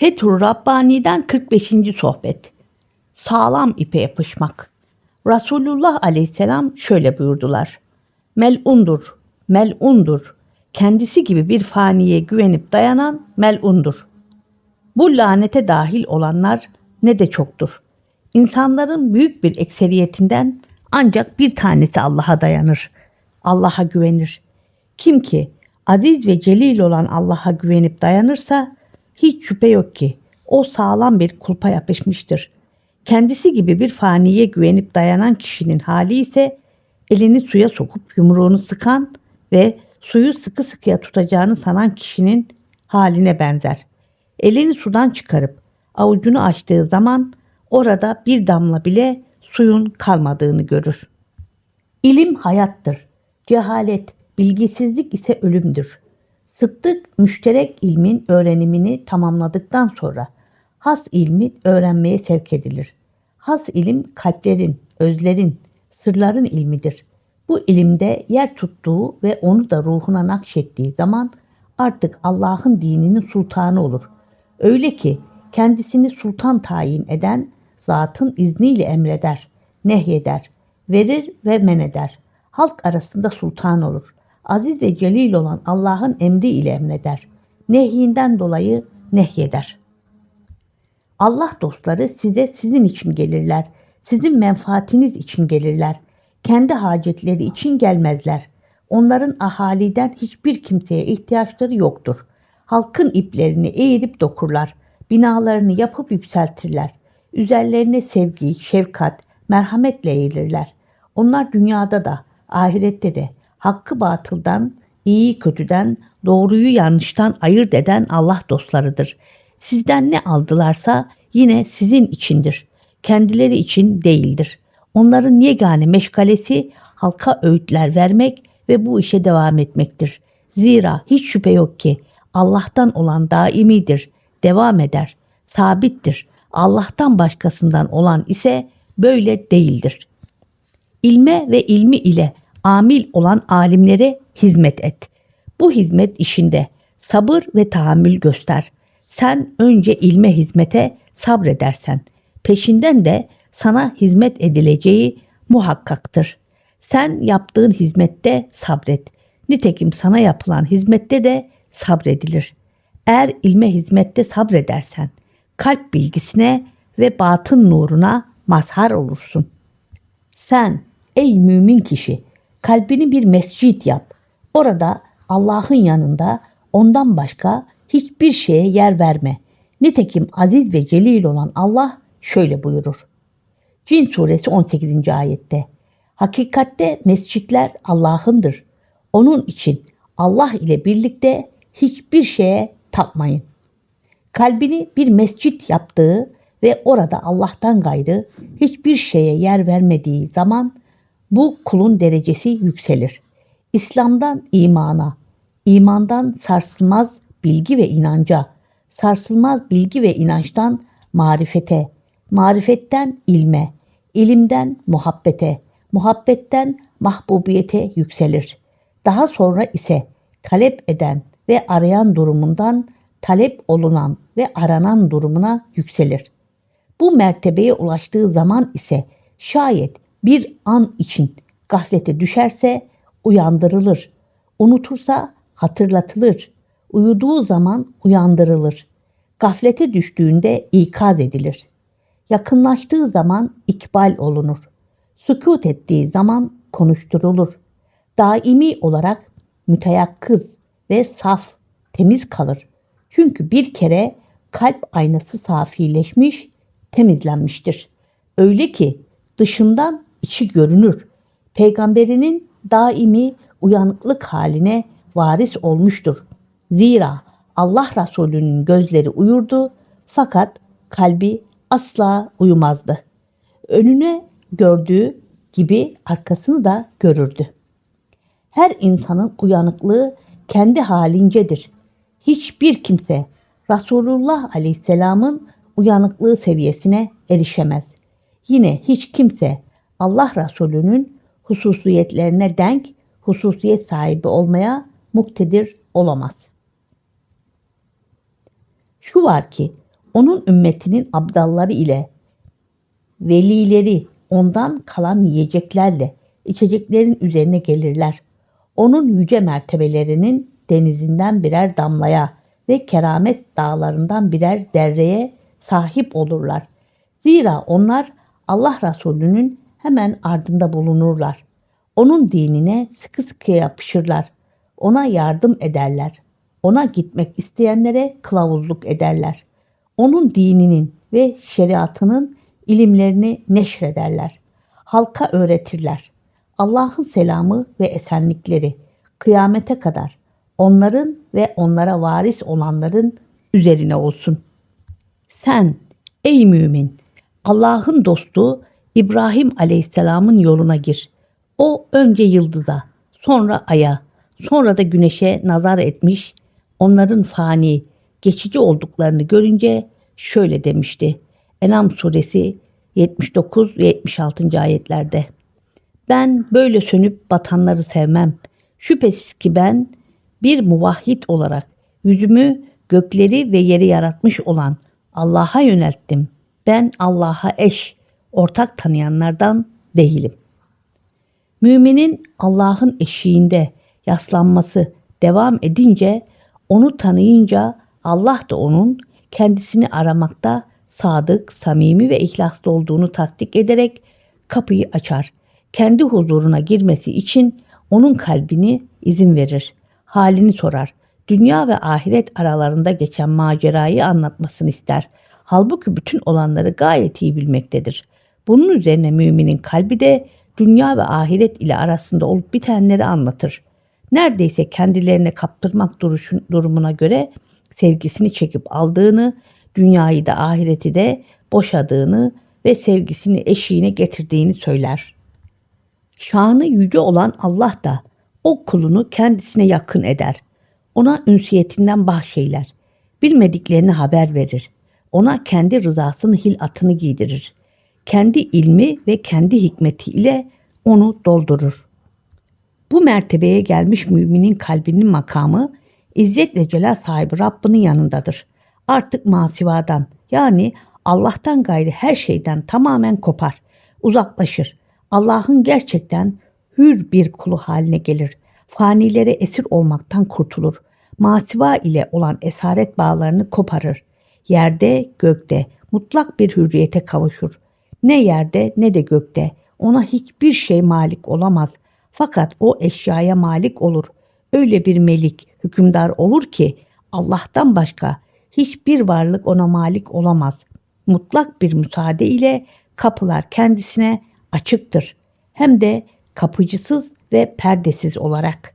Fethur Rabbani'den 45. sohbet. Sağlam ipe yapışmak. Resulullah aleyhisselam şöyle buyurdular. Melundur, melundur. Kendisi gibi bir faniye güvenip dayanan melundur. Bu lanete dahil olanlar ne de çoktur. İnsanların büyük bir ekseriyetinden ancak bir tanesi Allah'a dayanır. Allah'a güvenir. Kim ki aziz ve celil olan Allah'a güvenip dayanırsa hiç şüphe yok ki o sağlam bir kulpa yapışmıştır. Kendisi gibi bir faniye güvenip dayanan kişinin hali ise elini suya sokup yumruğunu sıkan ve suyu sıkı sıkıya tutacağını sanan kişinin haline benzer. Elini sudan çıkarıp avucunu açtığı zaman orada bir damla bile suyun kalmadığını görür. İlim hayattır. Cehalet, bilgisizlik ise ölümdür. Sıddık müşterek ilmin öğrenimini tamamladıktan sonra has ilmi öğrenmeye sevk edilir. Has ilim kalplerin, özlerin, sırların ilmidir. Bu ilimde yer tuttuğu ve onu da ruhuna nakşettiği zaman artık Allah'ın dininin sultanı olur. Öyle ki kendisini sultan tayin eden zatın izniyle emreder, nehyeder, verir ve men eder. Halk arasında sultan olur. Aziz ve celil olan Allah'ın emri ile emreder. Nehyinden dolayı nehyeder. Allah dostları size sizin için gelirler. Sizin menfaatiniz için gelirler. Kendi hacetleri için gelmezler. Onların ahaliden hiçbir kimseye ihtiyaçları yoktur. Halkın iplerini eğirip dokurlar. Binalarını yapıp yükseltirler. Üzerlerine sevgi, şefkat, merhametle eğilirler. Onlar dünyada da, ahirette de hakkı batıldan, iyi kötüden, doğruyu yanlıştan ayırt eden Allah dostlarıdır. Sizden ne aldılarsa yine sizin içindir. Kendileri için değildir. Onların yegane meşgalesi halka öğütler vermek ve bu işe devam etmektir. Zira hiç şüphe yok ki Allah'tan olan daimidir, devam eder, sabittir. Allah'tan başkasından olan ise böyle değildir. İlme ve ilmi ile amil olan alimlere hizmet et. Bu hizmet işinde sabır ve tahammül göster. Sen önce ilme hizmete sabredersen, peşinden de sana hizmet edileceği muhakkaktır. Sen yaptığın hizmette sabret. Nitekim sana yapılan hizmette de sabredilir. Eğer ilme hizmette sabredersen, kalp bilgisine ve batın nuruna mazhar olursun. Sen ey mümin kişi kalbini bir mescit yap. Orada Allah'ın yanında ondan başka hiçbir şeye yer verme. Nitekim aziz ve celil olan Allah şöyle buyurur. Cin suresi 18. ayette. Hakikatte mescitler Allah'ındır. Onun için Allah ile birlikte hiçbir şeye tapmayın. Kalbini bir mescit yaptığı ve orada Allah'tan gayrı hiçbir şeye yer vermediği zaman bu kulun derecesi yükselir. İslam'dan imana, imandan sarsılmaz bilgi ve inanca, sarsılmaz bilgi ve inançtan marifete, marifetten ilme, ilimden muhabbete, muhabbetten mahbubiyete yükselir. Daha sonra ise talep eden ve arayan durumundan talep olunan ve aranan durumuna yükselir. Bu mertebeye ulaştığı zaman ise şayet bir an için gaflete düşerse uyandırılır. Unutursa hatırlatılır. Uyuduğu zaman uyandırılır. Gaflete düştüğünde ikaz edilir. Yakınlaştığı zaman ikbal olunur. Sükut ettiği zaman konuşturulur. Daimi olarak müteyakkız ve saf, temiz kalır. Çünkü bir kere kalp aynası safileşmiş, temizlenmiştir. Öyle ki dışından içi görünür. Peygamberinin daimi uyanıklık haline varis olmuştur. Zira Allah Resulü'nün gözleri uyurdu fakat kalbi asla uyumazdı. Önüne gördüğü gibi arkasını da görürdü. Her insanın uyanıklığı kendi halincedir. Hiçbir kimse Resulullah Aleyhisselam'ın uyanıklığı seviyesine erişemez. Yine hiç kimse Allah Resulü'nün hususiyetlerine denk hususiyet sahibi olmaya muktedir olamaz. Şu var ki Onun ümmetinin abdalları ile velileri ondan kalan yiyeceklerle içeceklerin üzerine gelirler. Onun yüce mertebelerinin denizinden birer damlaya ve keramet dağlarından birer derreye sahip olurlar. Zira onlar Allah Resulü'nün hemen ardında bulunurlar. Onun dinine sıkı sıkı yapışırlar. Ona yardım ederler. Ona gitmek isteyenlere kılavuzluk ederler. Onun dininin ve şeriatının ilimlerini neşrederler. Halka öğretirler. Allah'ın selamı ve esenlikleri kıyamete kadar onların ve onlara varis olanların üzerine olsun. Sen ey mümin Allah'ın dostu İbrahim Aleyhisselam'ın yoluna gir. O önce yıldıza, sonra aya, sonra da güneşe nazar etmiş, onların fani, geçici olduklarını görünce şöyle demişti. Enam suresi 79 ve 76. ayetlerde. Ben böyle sönüp batanları sevmem. Şüphesiz ki ben bir muvahhid olarak yüzümü gökleri ve yeri yaratmış olan Allah'a yönelttim. Ben Allah'a eş, ortak tanıyanlardan değilim. Müminin Allah'ın eşiğinde yaslanması devam edince, onu tanıyınca Allah da onun kendisini aramakta sadık, samimi ve ihlaslı olduğunu tasdik ederek kapıyı açar. Kendi huzuruna girmesi için onun kalbini izin verir. Halini sorar. Dünya ve ahiret aralarında geçen macerayı anlatmasını ister. Halbuki bütün olanları gayet iyi bilmektedir. Bunun üzerine müminin kalbi de dünya ve ahiret ile arasında olup bitenleri anlatır. Neredeyse kendilerine kaptırmak duruşun, durumuna göre sevgisini çekip aldığını, dünyayı da ahireti de boşadığını ve sevgisini eşiğine getirdiğini söyler. Şanı yüce olan Allah da o kulunu kendisine yakın eder. Ona ünsiyetinden bahşeyler. Bilmediklerini haber verir. Ona kendi rızasını hilatını giydirir. Kendi ilmi ve kendi hikmeti ile onu doldurur. Bu mertebeye gelmiş müminin kalbinin makamı İzzet ve Celal sahibi Rabbinin yanındadır. Artık masivadan yani Allah'tan gayri her şeyden tamamen kopar, uzaklaşır. Allah'ın gerçekten hür bir kulu haline gelir. Fanilere esir olmaktan kurtulur. Masiva ile olan esaret bağlarını koparır. Yerde, gökte mutlak bir hürriyete kavuşur. Ne yerde ne de gökte ona hiçbir şey malik olamaz. Fakat o eşyaya malik olur. Öyle bir melik, hükümdar olur ki Allah'tan başka hiçbir varlık ona malik olamaz. Mutlak bir müsaade ile kapılar kendisine açıktır. Hem de kapıcısız ve perdesiz olarak.